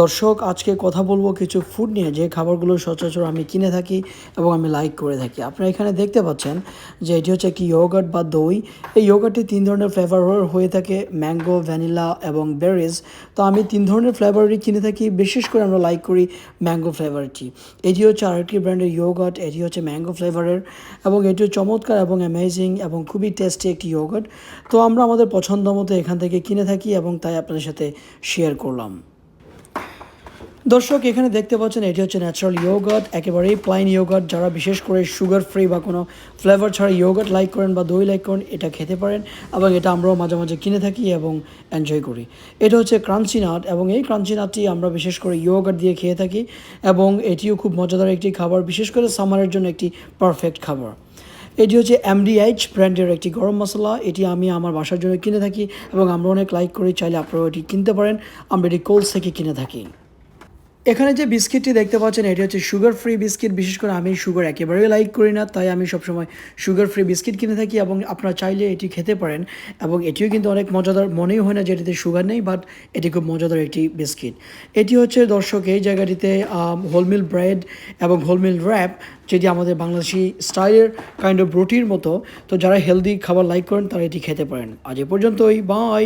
দর্শক, আজকে কথা বলব কিছু ফুড নিয়ে। যে খাবারগুলো সচরাচর আমি কিনে থাকি এবং আমি লাইক করে থাকি। আপনারা এখানে দেখতে পাচ্ছেন যে এটি হচ্ছে একটি ইয়োগার্ট বা দই। এই ইয়োগার্টটি তিন ধরনের ফ্লেভার হয়ে থাকে ম্যাঙ্গো ভ্যানিলা এবং বেরিজ তো আমি তিন ধরনের ফ্লেভারই কিনে থাকি, বিশেষ করে আমরা লাইক করি ম্যাঙ্গো ফ্লেভারটি এটি হচ্ছে আরেকটি ব্র্যান্ডের ইয়োগার্ট এটি হচ্ছে ম্যাঙ্গো ফ্লেভারের এবং এটিও চমৎকার এবং অ্যামেজিং এবং খুবই টেস্টি একটি ইয়োগার্ট তো আমরা আমাদের পছন্দ মতো এখান থেকে কিনে থাকি এবং তাই আপনাদের সাথে শেয়ার করলাম। দর্শক, এখানে দেখতে পাচ্ছেন, এটি হচ্ছে ন্যাচারাল ইয়োগার্ট একেবারেই প্লাইন ইয়োগার্ট যারা বিশেষ করে সুগার ফ্রি বা কোনো ফ্লেভার ছাড়া ইয়োগার্ট লাইক করেন বা দই লাইক করেন, এটা খেতে পারেন এবং এটা আমরাও মাঝে মাঝে কিনে থাকি এবং এনজয় করি। এটা হচ্ছে ক্রাঞ্চি নাট এবং এই ক্রাঞ্চি নাটটি আমরা বিশেষ করে ইয়োগার্ট দিয়ে খেয়ে থাকি এবং এটিও খুব মজাদার একটি খাবার, বিশেষ করে সামারের জন্য একটি পারফেক্ট খাবার। এটি হচ্ছে এমডিএইচ ব্র্যান্ডের একটি গরম মশলা, এটি আমি আমার বাসার জন্য কিনে থাকি এবং আমরা অনেক লাইক করি, চাইলে আপনারাও এটি কিনতে পারেন। আমরা এটি কোলস থেকে কিনে থাকি। এখানে যে বিস্কিটটি দেখতে পাচ্ছেন, এটি হচ্ছে সুগার ফ্রি বিস্কিট। বিশেষ করে আমি সুগার একেবারেই লাইক করি না, তাই আমি সবসময় সুগার ফ্রি বিস্কিট কিনে থাকি এবং আপনারা চাইলে এটি খেতে পারেন এবং এটিও কিন্তু অনেক মজাদার, মনেই হয় না যে এটিতে সুগার নেই বাট এটি খুব মজাদার একটি বিস্কিট। এটি হচ্ছে, দর্শক, এই জায়গাটিতে হোলমিল ব্রেড এবং হোলমিল র্যাপ যেটি আমাদের বাংলাদেশি স্টাইলের কাইন্ড অফ রুটির মতো। তো যারা হেলদি খাবার লাইক করেন, তারা এটি খেতে পারেন। আজ এ পর্যন্তই বাই